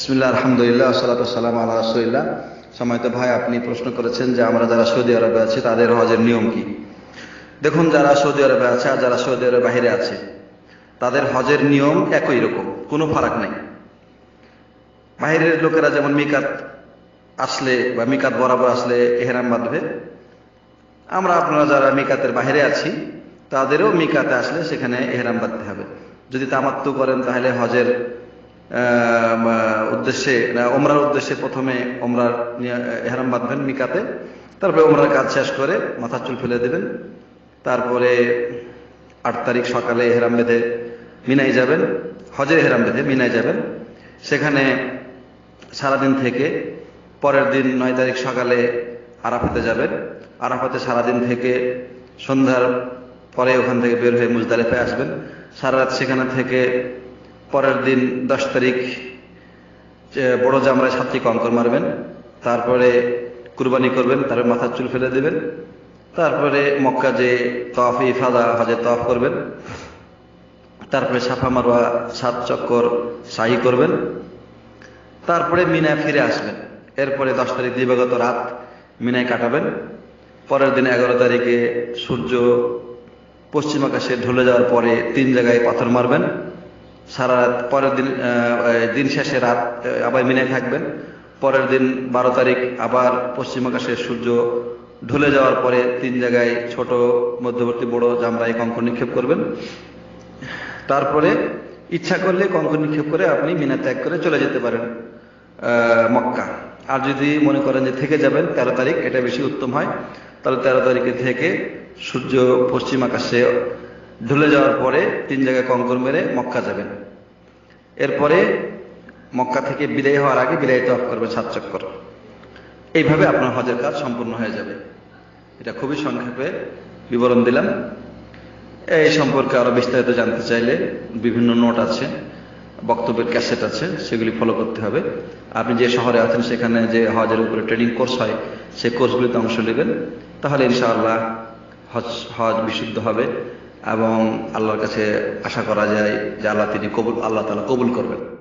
বিসমিল্লাহ, আলহামদুলিল্লাহ সালাত সালাম আল্লাহ রসুলিল্লাহ। সময়ত ভাই, আপনি প্রশ্ন করেছেন যে আমরা যারা সৌদি আরবে আছি, তাদের হজের নিয়ম কি? দেখুন, যারা সৌদি আরবে আছে আর যারা সৌদি আরবের বাইরে আছে, তাদের হজের নিয়ম একই রকম, কোনো ফারাক নাই। বাইরের লোকেরা যেমন মিকাত আসলে বা মিকাত বরাবর আসলে এহেরাম বাঁধবে, আমরা আপনারা যারা মিকাতের বাইরে আছি, তাদেরও মিকাতে আসলে সেখানে এহেরাম বাঁধতে হবে। যদি তামাত্তু করেন তাহলে হজের উদ্দেশ্যে ওমরার উদ্দেশ্যে প্রথমে ওমরার এহরাম বাঁধবেন মিকাতে। তারপরে ওমরার কাজ শেষ করে মাথা চুল ফেলে দেবেন। তারপরে আট তারিখ সকালে এহরাম বেঁধে মিনাই যাবেন। হজের এহরাম বেঁধে মিনাই যাবেন। সেখানে সারাদিন থেকে পরের দিন নয় তারিখ সকালে আরাফাতে যাবেন। আরাফাতে সারাদিন থেকে সন্ধ্যার পরে ওখান থেকে বের হয়ে মুজদালিফায় আসবেন। সারা রাত সেখানে থেকে পরের দিন দশ তারিখ বড় জামরায় সাতটি কঙ্কর মারবেন, তারপরে কুরবানি করবেন, তারপরে মাথার চুল ফেলে দেবেন, তারপরে মক্কা যে তফ ইফাদা হজে তফ করবেন, তারপরে সাফা মারোয়া সাত চক্কর শাহি করবেন, তারপরে মিনায় ফিরে আসবেন। এরপরে দশ তারিখ দিবাগত রাত মিনায় কাটাবেন। পরের দিন এগারো তারিখে সূর্য পশ্চিম আকাশে ঢলে যাওয়ার পরে তিন জায়গায় পাথর মারবেন। সারা রাত, পরের দিন দিন শেষে রাত আবার মিনায় থাকবেন। পরের দিন বারো তারিখ আবার পশ্চিম আকাশে সূর্য ঢলে যাওয়ার পরে তিন জায়গায় ছোট, মধ্যবর্তী, বড় জামরায় কঙ্কর নিক্ষেপ করবেন। তারপরে ইচ্ছা করলে কঙ্কর নিক্ষেপ করে আপনি মিনা ত্যাগ করে চলে যেতে পারেন মক্কা। আর যদি মনে করেন যে থেকে যাবেন, তেরো তারিখ, এটা বেশি উত্তম হয়। তাহলে তেরো তারিখে থেকে সূর্য পশ্চিম আকাশে ঢলে যাওয়ার পরে তিন জায়গায় কঙ্কর মেরে মক্কা যাবেন। এরপরে মক্কা থেকে বিদায় হওয়ার আগে বিদায় তফ করবে সাত চক্কর। এইভাবে আপনার হজের কাজ সম্পূর্ণ হয়ে যাবে। এটা খুবই সংক্ষেপে বিবরণ দিলাম। এই সম্পর্কে আরও বিস্তারিত জানতে চাইলে বিভিন্ন নোট আছে, বক্তব্যের ক্যাসেট আছে, সেগুলি ফলো করতে হবে। আপনি যে শহরে আছেন, সেখানে যে হজের উপরে ট্রেনিং কোর্স হয়, সেই কোর্সগুলিতে অংশ নেবেন। তাহলে ইনশাআল্লাহ হজ হজ বিশুদ্ধ হবে। এবং আল্লাহর কাছে আশা করা যায় যে আল্লাহ তিনি কবুল আল্লাহ তালা কবুল করবেন।